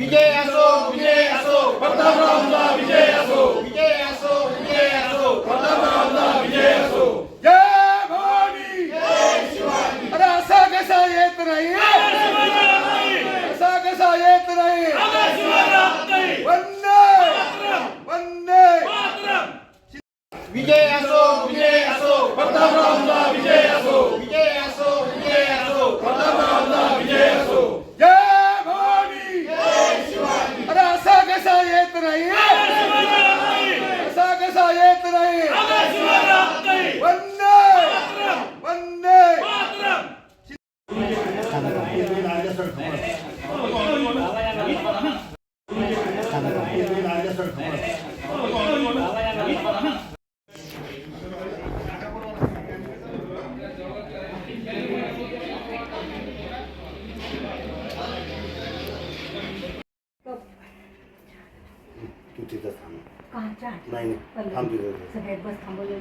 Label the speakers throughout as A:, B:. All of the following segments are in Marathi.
A: विजय असो विजय असो प्रतापरावचा विजय असो. विजय असो विजय असो प्रतापरावचा विजय असो.
B: जय भवानी. अरे असा कसा येत नाही? असा कसा येत नाही? वंदे. वंदे.
A: विजय असो विजय असो असो विजय असो विजय असो प्रतापरावचा विजय असो
B: जय भवानी अरे असा कसा येत नाही असा कसा येत नाही वंदे वंदे
C: तू तिथं थांब. नाही. थांब तिथं.
D: सगळ्यात बस थांबवले.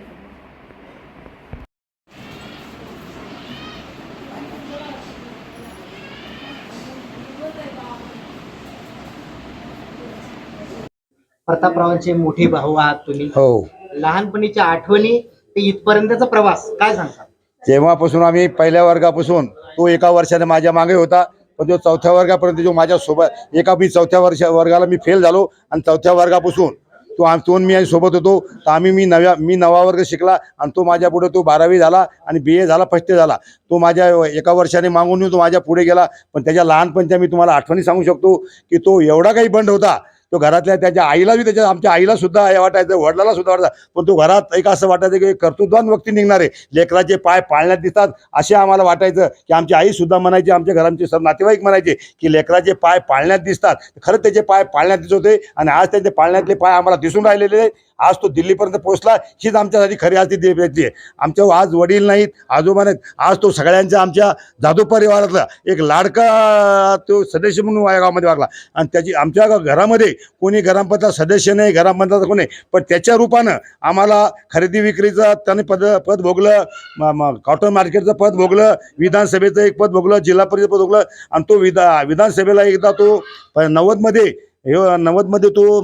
E: प्रतापरावांचे मोठे भाऊ आहात तुम्ही.
F: हो.
E: लहानपणीच्या आठवणी ते इथपर्यंतचा प्रवास काय सांगता?
F: तेव्हापासून आम्ही पहिल्या वर्गापासून तो एका वर्षाने माझ्या मागे होता पण तो चौथ्या वर्गापर्यंत जो माझ्या सोबत एका मी चौथ्या वर्ष वर्गाला मी फेल झालो आणि चौथ्या वर्गापासून तो आम तो मी सोबत होतो तर आम्ही मी नव्या मी नवा वर्ग शिकला आणि तो माझ्या पुढे तो बारावी झाला आणि बी ए झाला फर्स्ट झाला. तो माझ्या एका वर्षाने मागून येऊन तो माझ्या पुढे गेला पण त्याच्या लहानपणच्या मी तुम्हाला आठवणी सांगू शकतो की तो एवढा काही बंड होता तो घरातल्या त्याच्या आईला बी त्याच्या आमच्या आईला सुद्धा हे वाटायचं वडिलाला सुद्धा वाटायचं. पण तो घरात एक असं वाटायचं की कर्तृत्वान व्यक्ती निघणारे. लेकराचे पाय पाळण्यात दिसतात असे आम्हाला वाटायचं की आमची आई सुद्धा म्हणायची आमच्या घरांचे सर्व नातेवाईक म्हणायचे की लेकराचे पाय पाळण्यात दिसतात. खरंच त्याचे पाय पाळण्यात दिसत होते आणि आज त्याचे पाळण्यातले पाय आम्हाला दिसून राहिलेले आहे. आज तो दिल्लीपर्यंत पोहोचला हीच आमच्यासाठी खरी आज ती दे- आहे. आमच्या आज वडील नाहीत आजोबा नाहीत आज तो सगळ्यांच्या आमच्या जाधव परिवारातला एक लाडका तो सदस्य म्हणून या गावामध्ये वागला. आणि त्याची आमच्या घरामध्ये कोणी ग्रामपंचायत सदस्य नाही ग्रामपंचायत कोणी पण त्याच्या रूपानं आम्हाला खरेदी विक्रीचं त्याने पद पद भोगलं कॉटन मार्केटचं पद भोगलं विधानसभेचं एक पद भोगलं जिल्हा परिषद पद भोगलं आणि तो विधा विधानसभेला एकदा तो नव्वदमध्ये हे नव्वदमध्ये तो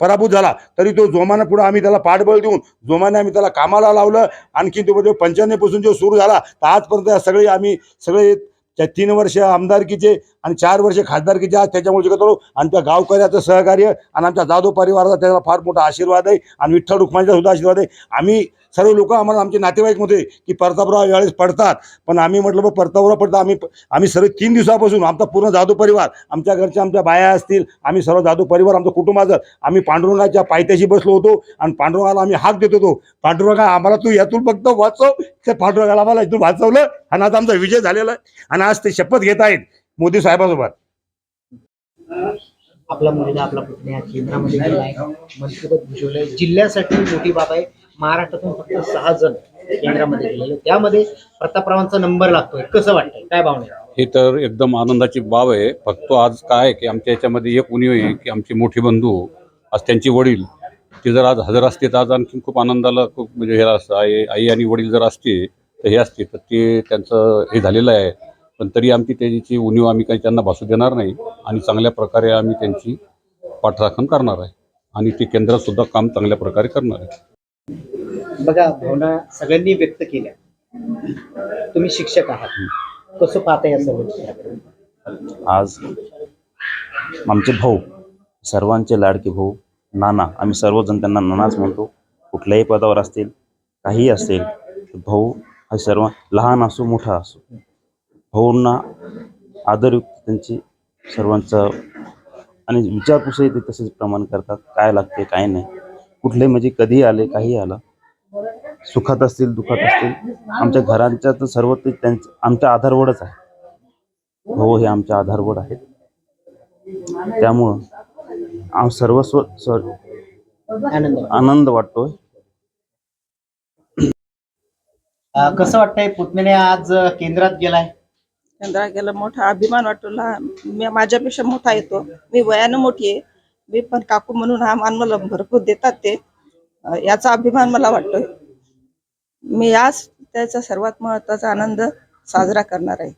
F: पराभूत झाला तरी तो जोमानं पुढं आम्ही त्याला पाठबळ देऊन जोमाने आम्ही त्याला कामाला लावलं. आणखी तो पंच्याण्णवपासून जो सुरू झाला तर आजपर्यंत सगळे आम्ही सगळे त्या तीन वर्ष आमदारकीचे आणि चार वर्ष खासदारकीच्या त्याच्यामुळे शिकत होतो आणि त्या गावकऱ्याचं सहकार्य आणि आमच्या जाधव परिवाराचा त्याचा फार मोठा आशीर्वाद आहे आणि विठ्ठल रुक्माईचा सुद्धा आशीर्वाद आहे. आम्ही सर्व लोक आम्हाला आमचे नातेवाईक होते की प्रतापराव यावेळेस पडतात पण आम्ही म्हटलं बा प्रतापराव पडतात आम्ही आम्ही सर्व तीन दिवसापासून आमचा पूर्ण जाधव परिवार आमच्या घरच्या आमच्या बाया असतील आम्ही सर्व जाधव परिवार आमचं कुटुंबाचं आम्ही पांडुरंगाच्या पायथ्याशी बसलो होतो आणि पांडुरंगाला आम्ही हाक देत होतो. पांडुरंगा आम्हाला तू यातून फक्त वाचव त्या पांडुरंगाला आम्हाला इथून वाचवलं आणि आज आमचा विजय झालेला आहे. आणि आज ते शपथ घेत आहेत. मोदी साहेबासोबत.
E: आपला मुलगा आपला पुतण्या केंद्रामध्ये गेलाय. मंत्रिपद भूषवलंय जिल्ह्यासाठी मोठी बाब आहे. महाराष्ट्रातून फक्त सहा जण केंद्रामध्ये गेलेले त्यामध्ये प्रतापरावांचा नंबर लागतोय. कसं वाटतंय? काय भावना?
G: हे तर एकदम आनंदाची बाब आहे. फक्त आज काय आहे की आमच्या याच्यामध्ये एक उणीव आहे की आमचे मोठे बंधू आज त्यांचे वडील ते जर आज हजर असते तर आज आणखी खूप आनंदाला खूप म्हणजे हे असं आई आई आणि वडील जर असते तर हे असते तर ते त्यांचं हे झालेलं आहे. पण तरी आमची त्याची उणीव आम्ही काही त्यांना भासू देणार नाही आणि चांगल्या प्रकारे आम्ही त्यांची पाठराखण करणार आहे. आणि ते केंद्रात सुद्धा काम चांगल्या प्रकारे करणार आहे.
E: बघा भावना सगळ्यांनी व्यक्त केल्या. तुम्ही शिक्षक आहात. कसं पाहता या सर्व?
H: आज आमचे भाऊ सर्वांचे लाडके भाऊ नाना आम्ही सर्वजण त्यांना नानाच म्हणतो. कुठल्याही पदावर असतील काहीही असेल भाऊ हा सर्व लहान असो मोठा असो. भाऊंना आदरयुक्त त्यांची सर्वांचं आणि विचारपूसही ते तसेच प्रमाण करतात. काय लागते काय नाही. कुठले म्हणजे कधी आले काही आलं सुखात असतील दुखात असतील आमच्या घरांच्या तर सर्व ते त्यांचं आमच्या आधारवडच आहे. हो हे आमचे आधारवड आहेत. त्यामुळं आम सर्वस्व सर
E: आनंद वाटतो.
H: आनंद वाटतोय.
E: कसं वाटतंय? पुतण्याने आज केंद्रात गेलाय.
I: केंद्रात गेला मोठा अभिमान वाटतो लहान माझ्यापेक्षा मोठा येतो. मी वयानं मोठी आहे. मी पण काकू म्हणून हा मान मला भरपूर देतात ते. याचा अभिमान मला वाटतोय. मी याच त्याचा सर्वात महत्त्वाचा आनंद साजरा करणार आहे.